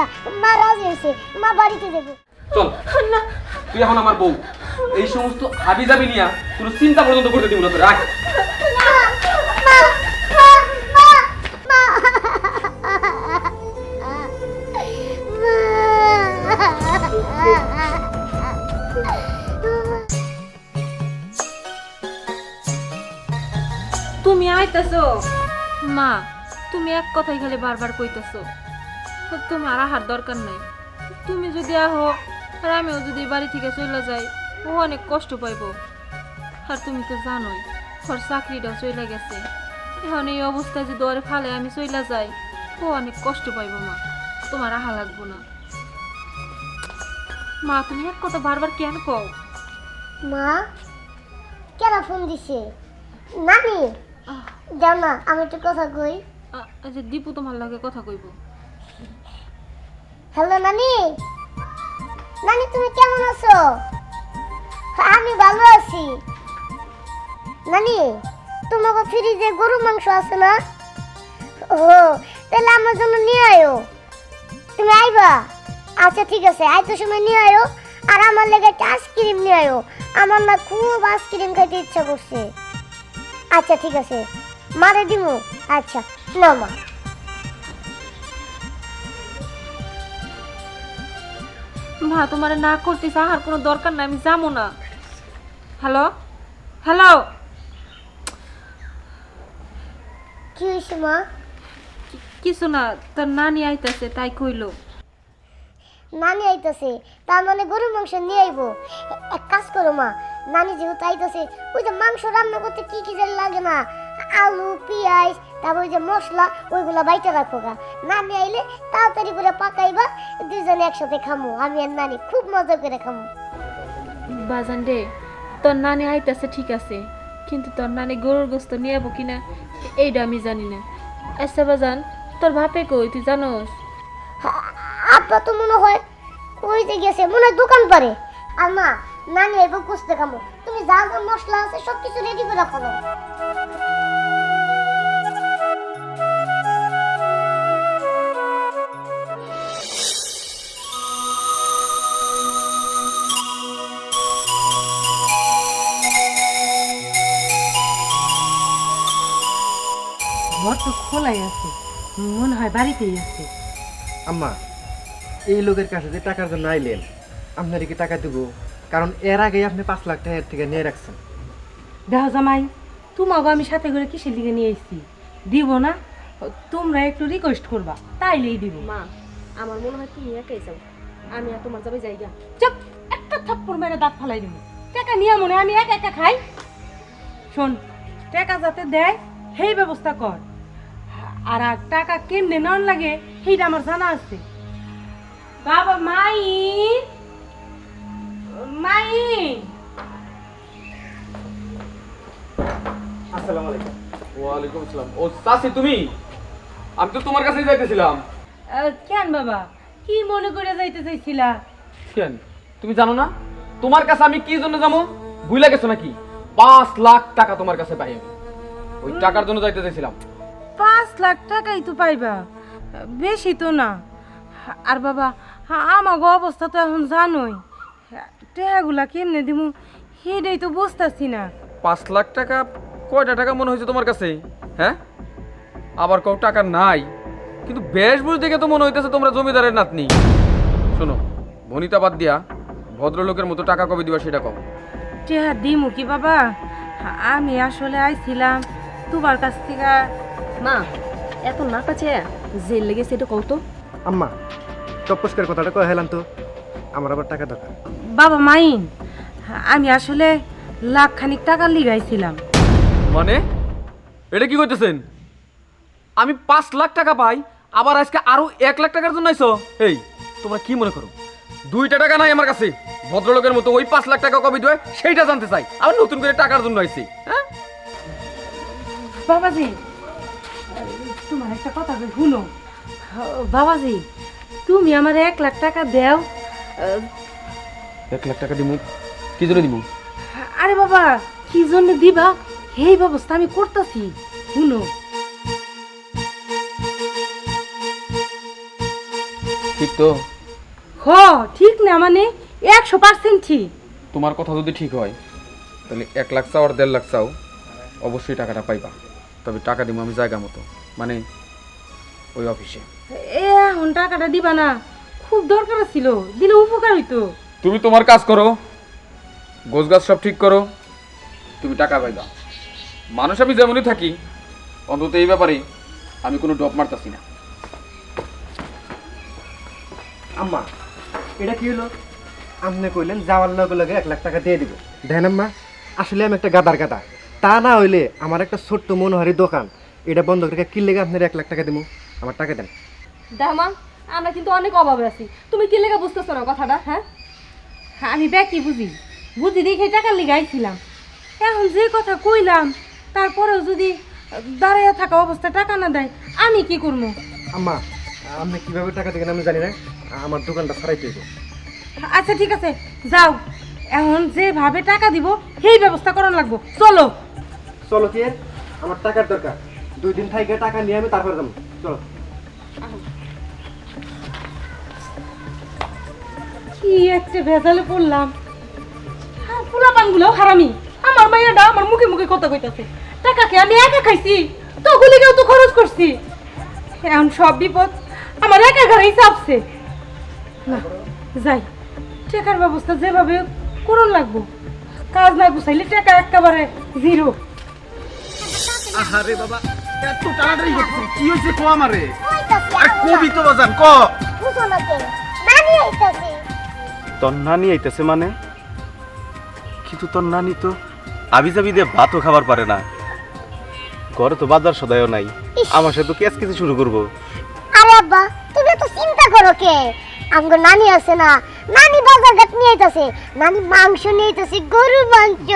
গা মা রাজি হয়েছে মা বাড়িতে যাব। চল। তুই এখন আমার বউ। এই সমস্ত হাবি জাবি নিয়া কোনো চিন্তা পর্যন্ত করতে দিব না রাখ তুমি আইতাছো। মা তুমি এক কথাই খালি বারবার কইতাছো। তুমি আর আহার দরকার নাই। তুমি যদি আহো আর আমিও যদি বাড়ি থেকে চলে যাই ও অনেক কষ্ট পাইব। আর তুমি তো জানোই ওর চাকরিটাও চলে গেছে। এখন এই অবস্থায় যদি ওরে ফালে আমি চলে যাই ও অনেক কষ্ট পাইব মা। তোমার আহা লাগবো না। মা তুমি এক কথা বারবার কেন কও? মা কেন ফোন দিছে? নানি যাও না আমি একটু কথা কই। যে দীপু তোমার লাগে কথা কইব। হ্যালো, নানি। নানি, তুমি কেমন আছো? আমি ভালো আছি। নানি, তোমাকে ফ্রিজে গরু মাংস আছে না? ও তাহলে আমার জন্য নিয়ে আয়ো। তুমি আইবা? আচ্ছা ঠিক আছে, আইতো সময় নিয়ে আয়ো। আর আমার লেগে একটা আইসক্রিম নিয়ে আয়ো। আমার না খুব আইসক্রিম খাইতে ইচ্ছা করছে। আচ্ছা ঠিক আছে, মারে দিমু। আচ্ছা না মা। মা তোমার না করতেছে আহার কোনো দরকার নাই আমি যাব না। হ্যালো? হ্যালো? কি হয়েছে মা? কিছু না তোর নানি আইতাছে তাই কইলো। নানি আইতাছে তার মানে গরুর মাংস নিয়ে আইবো। এক কাজ করো মা নানি যেহেতু আইতাছে ওই যে মাংস রান্না করতে কি কি যে লাগে না আলু পেঁয়াজ তারপর ওই যে মশলা ওইগুলো বাইতে রাখো গা। নানি আইলে তাড়াতাড়ি করে পাকাইবা দুজনে একসাথে খামু। আমি আর নানি খুব মজা করে খামু। বাজান রে তোর নানি আইতাছে ঠিক আছে কিন্তু তোর নানি গরুর গোস্ত নিয়ে যাব কিনা এইটা আমি জানি না। আচ্ছা বাজান তোর ভাপে কই তুই জানোস? আ- আব্বা তো মনে হয় ওই যে গেছে মনে হয় দোকান পারে। আর মা নানি আইবো কুস্তে খামু। তুমি যা যা মশলা আছে সব কিছু রেডি করে রাখো তো খোলাই আছে মনে হয় বাড়িতেই আছে। আম্মা এই লোকের কাছে যে টাকার জন্য আইলেন আপনার কি টাকা দেবো? কারণ এর আগেই আপনি পাঁচ লাখ টাকার থেকে নিয়ে রাখছেন। দেখো জামাই তোমাকে আমি সাথে করে কিসের দিকে নিয়ে এসেছি দিব না তোমরা একটু রিকোয়েস্ট করবা তাইলেই দিব। মা আমার মনে হয় তুমি একাই যাও। আমি আর তোমার যাবে জায়গা চুপ একটা থাপ্পড় মেরে দাঁত ফালাই দিব। টাকা নিয়ে মনে হয় আমি একা একা খাই। শোন টাকা যাতে দেয় সেই ব্যবস্থা কর। আর আর টাকা কেমনে নন লাগে সেইটা আমার জানা আছে। বাবা মাই! মাই! আসসালামু আলাইকুম। ওয়ালাইকুম আসসালাম। ও চাচি তুমি? আমি তো তোমার কাছেই যাইতেছিলাম। কেন বাবা? কি মনে করে যাইতে চাইছিলা? কেন? তুমি জানো না? তোমার কাছে আমি কি জন্য যাব? ভুলে গেছো নাকি? পাঁচ লাখ টাকা তোমার কাছে পাই আমি। ওই টাকার জন্য যাইতে চাইছিলাম। পাঁচ লাখ টাকাই তো পাইবা। বেশি তো না। আর বাবা আমাগো অবস্থা তো এখন জানোই। টাকাগুলা কেমনে দিমু সেটাই তো বুঝতেছি না। পাঁচ লাখ টাকা কয়টা টাকা মনে হয়েছে তোমার কাছে? হ্যাঁ? আবার কও টাকা নাই। কিন্তু বেশ বুঝ দেখে তো মনে হইতেছে তোমরা জমিদারের নাতনি। শোনো ভনিতা বাদ দিয়া ভদ্রলোকের মতো টাকা কবে দিবা সেটা কও। টেহা দিমু কি বাবা? আমি আসলে আইছিলাম তোমার কাছ থেকে মা এত না কাছে জেল লেগেছে এটা কত আম্মা টপস কথাটা কয়ে হেলাম তো। আমার আবার টাকা দরকার। বাবা মাইন আমি আসলে লাখ খানিক টাকা লিগাইছিলাম। মানে? এটা কি করতেছেন আমি পাঁচ লাখ টাকা পাই আবার আজকে আরও এক লাখ টাকার জন্য আইছো? এই তোমরা কি মনে করো? দুইটা টাকা নাই আমার কাছে। ভদ্রলোকের মতো ওই পাঁচ লাখ টাকা কবে দেয় সেইটা জানতে চাই। আবার নতুন করে টাকার জন্য আইছি হ্যাঁ? বাবাজি তোমার একটা কথা কই, শুনো। বাবাজি তুমি আমার এক লাখ টাকা দেও। এক লাখ টাকা দিব কি জন্য দিব আরে বাবা কি জন্য দিবা? এই ব্যবস্থা আমি করতেছি। শুনো। ঠিক তো। হ ঠিক না মানে একশো পার্সেন্ট ঠিক তোমার কথা যদি ঠিক হয় তাহলে এক লাখ চাও আর দেড় লাখ চাও অবশ্যই টাকাটা পাইবা। তবে টাকা দিব আমি জায়গা মতো। মানে ওই অফিসে। এ এখন টাকাটা দিবা না। খুব দরকার ছিল দিলে উপকার হইতো। তুমি তোমার কাজ করো গোছ গাছ সব ঠিক করো তুমি টাকা পাইবা মানুষ আমি যেমনই থাকি অন্তত এই ব্যাপারে আমি কোনো ডপ মারতাছি না। আম্মা এটা কি হলো? আপনি কইলেন যাওয়ার লগে লগে এক লাখ টাকা দিয়ে দিব। দেখেন আম্মা। আসলে আমি একটা গাদার গাদা। তা না হইলে আমার একটা ছোট্ট মনোহারি দোকান। এটা বন্ধ করে কি লেগে আপনার এক লাখ টাকা দেবো আমার টাকা দেন। দেখ মা আমরা কিন্তু অনেক অভাবে আছি। তুমি কি লেগে বুঝতেছো না কথাটা হ্যাঁ? আমি ব্যাকি বুঝি। বুঝি দেখে টাকা লিগাইছিলাম এখন যে কথা কইলাম তারপরেও যদি দাঁড়াইয়া থাকা অবস্থা টাকা না দেয় আমি কি করব আম্মা আপনি কীভাবে টাকা দেবেন আমি জানি না। আমার দোকানটা হইব। আচ্ছা ঠিক আছে। যাও। এখন যেভাবে টাকা দিব সেই ব্যবস্থা করার লাগবো। চলো। চলো কি? আমার টাকার দরকার। দুই দিন থেকে টাকা নিয়ে আমি তারপরে যাব। চলো। কি একটা ভেজালে পড়লাম। আর পোলা পানগুলো হারামি। আমার মাইয়াটা আমার মুখে মুখে কথা কইতাছে। টাকাকে আমি একা খাইছি? তো গুলিকেও তো খরচ করছি। এখন সব বিপদ আমার একা ঘরেই চাপছে। না যাই। টাকার ব্যবস্থা যেভাবে করুন লাগবো। কাজ না গুছাইলে টাকা একেবারে জিরো। আরে বাবা এত টানাটানি করতেছেন কি হয়েছে কো আমারে? কইতাছি আর আম্মা কবি তো বাজান ক? বুঝো নানি আইতাছে। তোর নানি আইতেছে মানে? কিন্তু তোর নানি তো আবি যাবি দিয়ে ভাতও খাবার পারে না। ঘরে তো বাজার সদায়ও নাই। আমার সাথে কেস কিছু শুরু করব। আরে আব্বা তুমি চিন্তা করো কে? আমগো নানি আছে না? নানি বাজার ঘাট নিয়ে আইতাছে। নানি মাংস নিয়ে আইতাছে গরুর মাংস।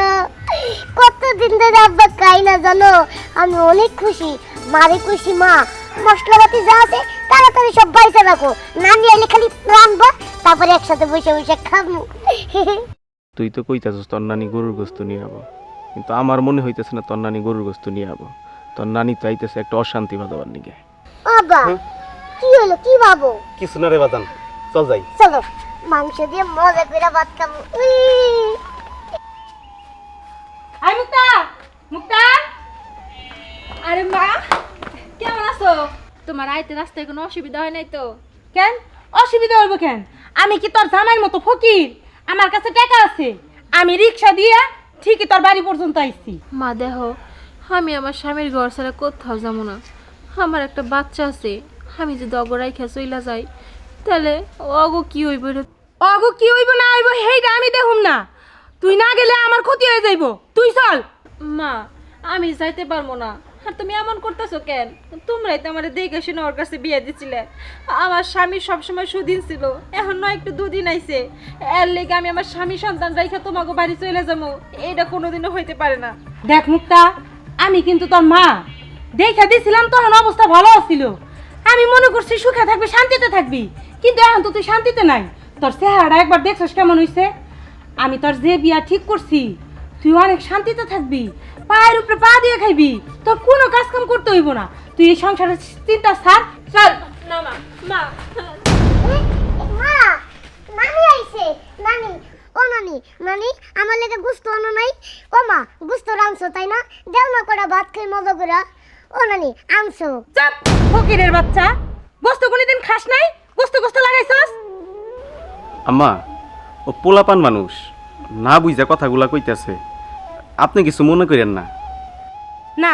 কতদিন ধরে আব্বা খাই না জানো? আমি অনেক খুশি। মারে খুশি মা। মশলাপাতি যা আছে তাড়াতাড়ি সব বাড়িতে রাখো। নানি আইলে খালি রানবো তারপরে একসাথে বসে বসে খাব। তুই তো কইতাছিস তোর নানি গরুর গোস্ত নিয়ে আবো। কিন্তু আমার মনে হইতেছে না তোর নানি গরুর গোস্ত নিয়ে আবো। তোর নানি তো আইতেছে একটা অশান্তি বাজাবার নিগে আব্বা কি হলো? কি ভাবো? কিছু না রে বাজান। চল যাই। চলো মাংস দিয়ে মজা করে ভাত খাব। আই মুক্তা মুক্তা। আরে মা কেমন আছো? তোমার আইতে রাস্তায় কোনো অসুবিধা হয় নাই তো? কেন? অসুবিধা হইব কেন? আমি কি তোর জামাইয়ের মতো ফকির? আমার কাছে টাকা আছে। আমি রিক্সা দিয়ে ঠিকই তোর বাড়ি পর্যন্ত আইছি। মা দেহ আমি আমার স্বামীর ঘর ছাড়া কোথাও যাব না। আমার একটা বাচ্চা আছে। আমি যদি অগরাই খেয়ে চইলা যাই তাহলে অগো কি হইব রে? অগো কি হইব না হইব হেইটা আমি দেখুম না। তুই না গেলে আমার ক্ষতি হয়ে যাইব। তুই চল। মা আমি যাইতে পারব না। আর তুমি এমন করতেছো কেন? তোমরাই তো আমার দেখে শুনে ওর কাছে বিয়ে দিছিলে। আমার স্বামী সবসময় সুদিন ছিল এখন নয় একটু দুদিন আইছে। এর লেগে আমি আমার স্বামী সন্তান রেখে তোমাকে বাড়ি চলে যাব। এটা কোনোদিনও হইতে পারে না। দেখ মুক্তা আমি কিন্তু তোর মা। দেখা দিছিলাম তখন অবস্থা ভালো ছিল। আমি মনে করছি সুখে থাকবি শান্তিতে থাকবি। কিন্তু এখন তো তুই শান্তিতে নাই? তোর চেহারাটা একবার দেখছস কেমন হইছে? আমি তোর যে বিয়া ঠিক করছি তুই অনেক শান্তিতে থাকবি পায়ের উপরে পা দিয়ে খাইবি তোর কোনো কাজ কাম করতে হইব না। তুই এই সংসারের চিন্তা ছাড় চল। না মা মা। মা নানি আইছে। নানি ও নানি নানি আমার লেগে গুস্ত নাই। ও মা গুস্ত রানছো তাই না? দেও না করে ভাত খাই মজা করে ও নানি আনছো। চাপ ফকিরের বাচ্চা গোস্ত কোনদিন খাস নাই? গোস্ত গোস্ত লাগাইছস? আম্মা ও পোলাপান মানুষ না বুঝা কথাগুলা কইতাছে। আপনি কিছু মনে করেন না? না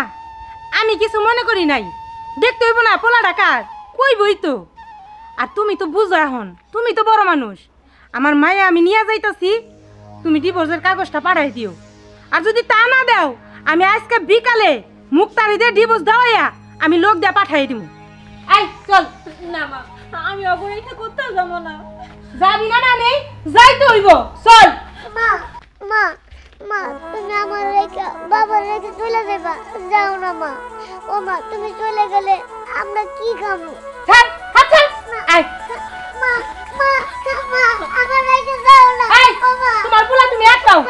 আমি কিছু মনে করি নাই। দেখতে হইব না পোলা ডাকার কইবই তো। আর তুমি তো বুঝো এখন তুমি তো বড় মানুষ। আমার মায়ে আমি নিয়ে যাইতাছি তুমি ডিভোর্সের কাগজটা পাঠাই দিও। আর যদি তা না দাও আমি আজকে বিকালে মুক্তারিদের ডিভোর্স দেওয়াইয়া আমি লোক দিয়ে পাঠাই দিব আই চল। না মা। আমি অগরাই খেয়ে কোথাও যাব না। যাবি না মানে? যাইতে হইব চল। মা মা মা তুমি আমার রেখে বাবার রেখে চলে যাবা। যাও না মা। ও মা তুমি চলে গেলে আমরা কি খাব? ছাড় হাত ছাড়। মা মা মা আমার রেখে যাও না। ও মা। তোমার পোলা তুমি আটকাও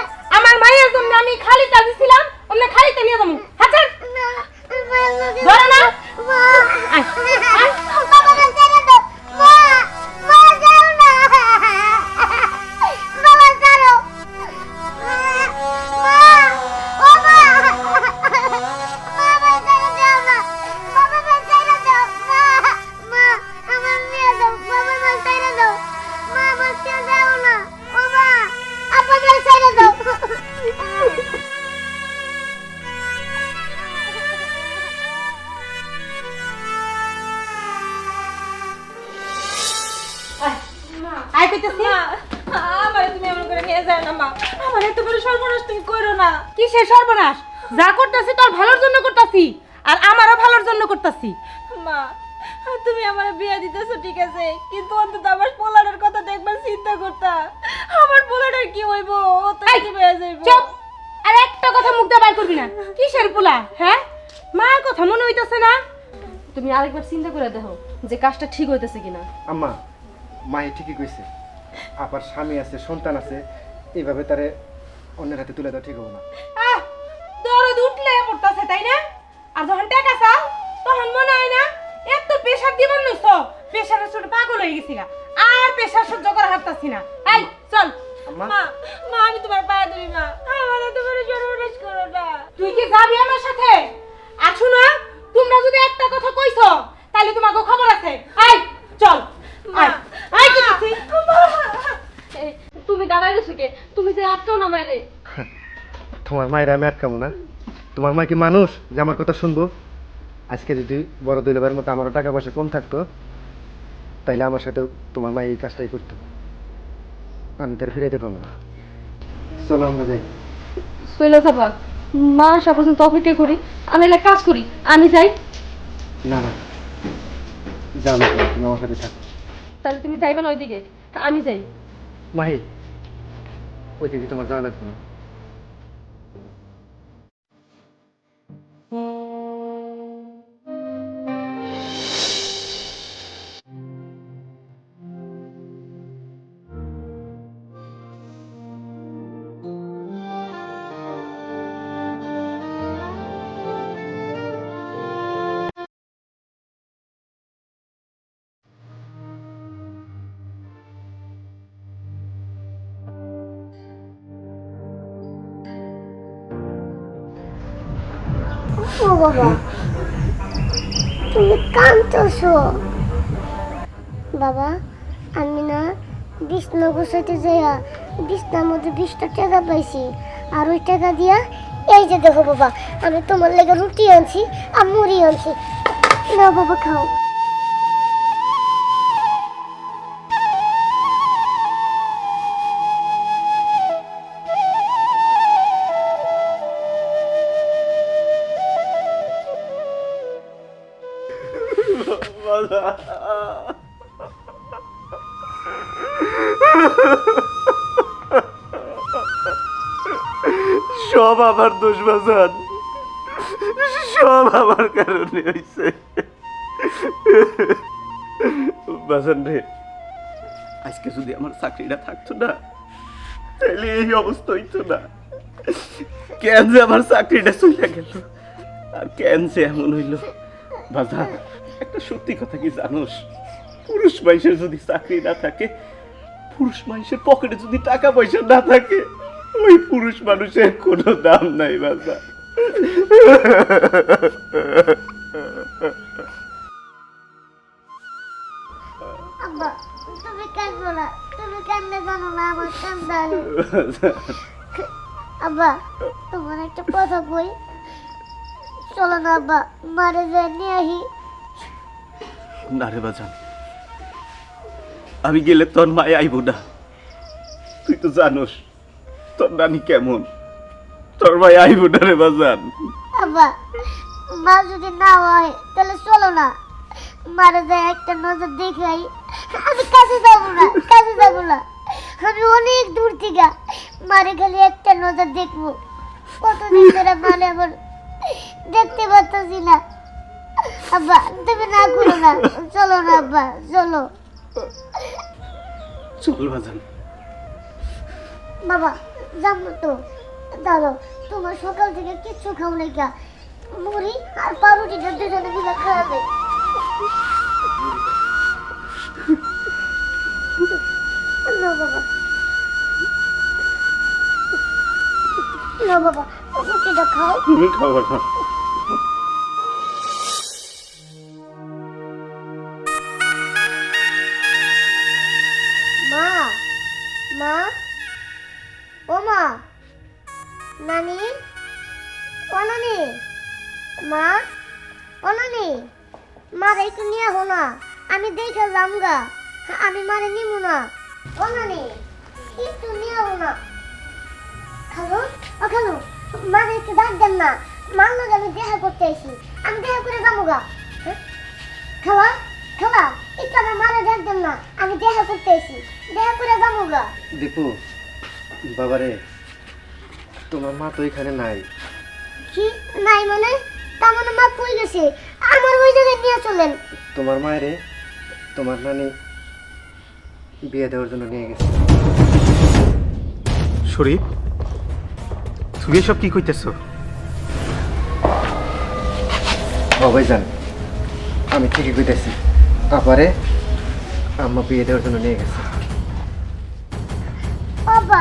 কইতেছি আমার তুমি এমন করে নিয়ে যায় না মা। আমার এত বড় সর্বনাশ তুমি করো না। কিসের সর্বনাশ? যা করতেছি তোর ভালোর জন্য করতেছি আর আমারও ভালোর জন্য করতেছি। মা তুমি আমার বিয়ে দিতেছো ঠিক আছে কিন্তু অন্তত আমার পোলারের কথা দেখবার চিন্তা করতা। আমার পোলারের কি হইব? ও তো কি হয়ে যাইব। চুপ! আর একটা কথা মুখ দিয়ে বাইর করবি না। কিসের পোলা হ্যাঁ? মার কথা মনে হইতাছে না? তুমি আরেকবার চিন্তা করে দেখো যে কাজটা ঠিক হইতেছে কিনা। আম্মা মাই ঠিকই কইছে আবার স্বামী আছে সন্তান আছে এইভাবে তারে অন্যের হাতে তুলে দেওয়া ঠিক হব না। দরদ উঠলে পড়তাছে তাই না? আর যখন টাকা চাও তখন মনে হয় না এত প্রেশার দিবার নইছ প্রেশারের ছোট পাগল হয়ে গেছি গা আর প্রেশার সহ্য করা হারতাছি না। এই চল। মা মা আমি তোমার পায়ে ধরি মা। আমার বড় সর্বনাশ করো না তুই কি যাবি আমার সাথে? আর শুনো তোমরা যদি একটা কথা কইছো তাহলে তোমাকে খবর আছে। এই চল। তুমি দাঁড়াই কে? তুমি যে আটকাও না মায়েরে। তোমার মায়ের আমি আটকাবো না। তোমার মা কি মানুষ? যে আমার কথা শুনব? আজকে যদি বড় দুইবার মতো আমারও টাকা পয়সা কম থাকতো তাইলে আমার সাথে তোমার মা এই কাজটাই করতো। আমি তার ফিরাইতে পারব না। চলো আমরা যাই। শৈলা সাপা মা আসা পর্যন্ত অপেক্ষা করি। আমি এলাকা কাজ করি। আমি যাই। না না। যাও না তুমি আমার সাথে থাকো। তাহলে তুমি যাইবে না ওইদিকে? আমি যাই। মাহি ওইদিকে তোমার যাওয়া লাগবে না। বাবা তুমি কাঁদতেছো। বাবা, আমি না বিছনা গুছাইতে যাইয়া বিছনার মধ্যে বিশটা টাকা পাইছি। আর ওই টাকা দিয়া এই যে দেখো বাবা, আমি তোমার লেগে রুটি আনছি আর মুড়ি আনছি। না বাবা, খাও। সব আমার দোষ বাজান সব আমার কারণে হয়েছে বাজান রে, আজকে যদি আমার চাকরিটা থাকতো না, তাহলে এই অবস্থা হইতো না। কেন যে আমার চাকরিটা চলে গেল? আর কেন যে এমন হইল? বাজান একটা সত্যি কথা কি জানোস? পুরুষ মানুষের যদি চাকরি না থাকে, পুরুষ মানুষের পকেটে যদি টাকা পয়সা না থাকে, ওই পুরুষ মানুষের কোনো দাম নাই বাবা। আব্বা তোমার একটা কথা কই। চলো না আব্বা, মারে যায় নিয়ে আহি। না বাজান। আমি গেলে তোর মায় আইব না। তুই তো জানোস, তোর নানি কেমন। তোর মায় আইব না রে বাজান। মা যদি না হয়, তাহলে চলো না। মারে যায় একটা নজর দেখাই, আমি কাছে যাব না কাছে যাব না। আমি অনেক দূর থেকে মারে খালি একটা নজর দেখব। কতদিন ধরে মানে আমার দেখতে পারতেছি না। আব্বা তুমি না করো না। চলো না আব্বা চলো। চল বাজান। বাবা যাব তো। দাদা তোমার সকাল থেকে কিচ্ছু খাও নাই কা মুড়ি আর পাউরুটিটা দুজনে মিলে খাওয়াবে না বাবা। না বাবা রুটিটা খাও। তুমি না। আমি মারে নিমু না। ও নানি একটু নিয়ে না। খালো ও খালো মানে একটু ডাক দেন না। মান লোক আমি দেখা করতে এসি আমি দেখা করে যাব গা। হ্যাঁ? খাওয়া খাওয়া একটু আমার মানে ডাক দেন না। আমি দেখা করতে এসি দেখা করে যাব গা। দীপু বাবারে তোমার মা তো এখানে নাই। কি? নাই মানে? তার মানে মা কই গেছে? আমার ওই জায়গায় নিয়ে চলেন। তোমার মায়েরে তোমার নানি বিয়ে দেওয়ার জন্য নিয়ে গেছে। শরীফ তুমি এসব কি কইতেছ? বাবাই জান আমি ঠিকই কইতেছি। তারপরে আম্মা বিয়ে দেওয়ার জন্য নিয়ে গেছে। বাবা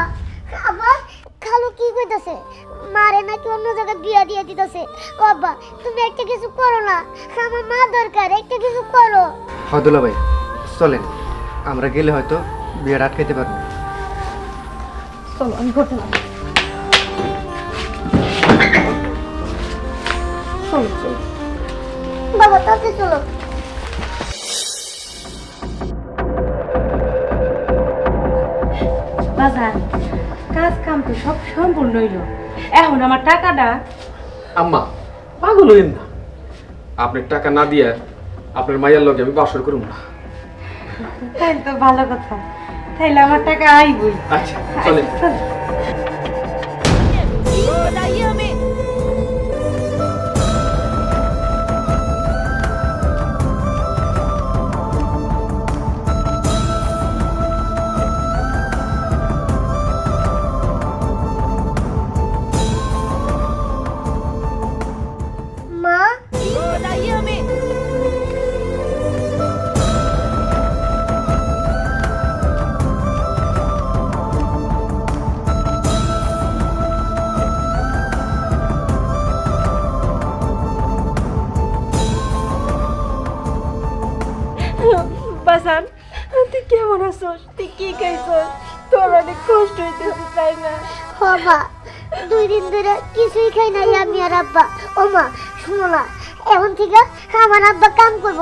আবার খালু কি কইতাছে? মারে নাকি অন্য জায়গায় বিয়া দিয়ে দিতেছে। বাবা তুমি একটা কিছু করো না। আমার মা দরকার একটা কিছু করো। হদুল্লা ভাই চলেন। আমরা গেলে হয়তো বিয়েটা আটকাইতে পারব। চলো আমি চলো চলো। বাবা তাতে চলো। বাজার কাজ কাম তো সব সম্পূর্ণ হইল। এখন আমার টাকাটা আম্মা পাগল হইেন না। আপনার টাকা না দিয়ে আপনার মায়ের লগে আমি বাসর করুম না। তাই তো ভালো কথা। তাইলে আমার টাকা আইবই। আচ্ছা চলেন। ধরে কিছুই খাই নাই আমি আর আব্বা। ও মা শুনো না, এখন থেকে আমার আব্বা কাম করব।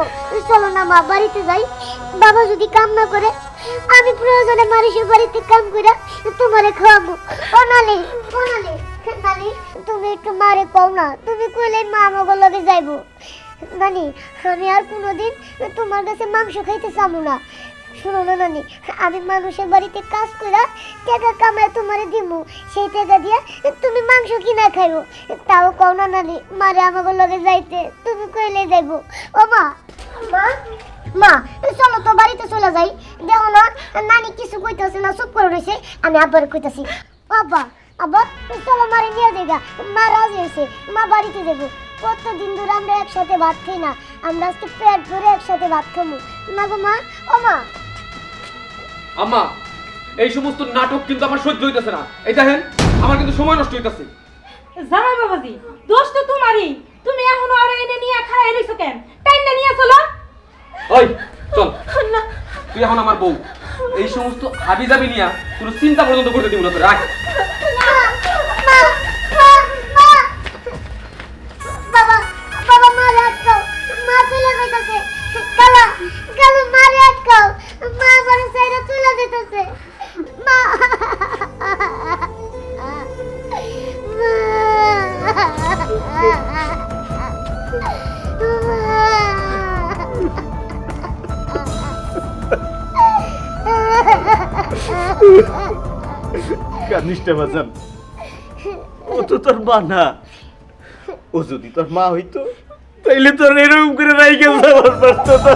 চলো না মা, বাড়িতে যাই। বাবা যদি কাম না করে, আমি প্রয়োজনে মানুষের বাড়িতে কাম করে তোমারে খাওয়াবো। ও নালি ও নালি নানি, তুমি একটু মারে কও না। তুমি কইলে মা আমাকে লগে যাইবো। নানি, আমি আর কোনোদিন তোমার কাছে মাংস খাইতে চাবো না। শোনো না নানি আমি মানুষের বাড়িতে কাজ করে টাকা কামায় তোমারে দিমু। সেই টাকা দিয়ে তুমি মাংস কিনা খাইবো। তাও কও না নানি মারে আমাকে লগে যাইতে তুমি কইলে যাইবো। ও মা মা? মা চলো তো বাড়িতে চলে যাই। দেখো না নানি কিছু কইতেছে না চুপ করে রয়েছে আমি আবার কইতাছি বাবা আবার চলো মারে নিয়ে দেগা মা রাজি হয়েছে মা বাড়িতে যাব কতদিন ধরে আমরা একসাথে ভাত খাই না আমরা আজকে পেট ভরে একসাথে ভাত খাব না গো মা ও মা। আম্মা এই সমস্ত নাটক কিন্তু আমার সহ্য হইতেছে না। এই দেখেন আমার কিন্তু সময় নষ্ট হইতেছে। জামাই বাবাজি দোষ তো তোমারই। তুমি এখনও আরও এনে নিয়ে খাড়াই রইছো কেন? টাইমটা নিয়ে চলো। ওই চল। তুই এখন আমার বউ। এই সমস্ত হাবি জাবি নিয়া কোনো চিন্তা পর্যন্ত করতে দিব না তোর রাখ মা মা মা মা বাবা বাবা মা আটকাও মা চলে যাইতেছে কালা কালো মারে আটকাও মা মা। ও তো তোর ও যদি তোর মা হইতো, তাইলে তোর এরকম করে রাইকে যাওয়ার পারতো না।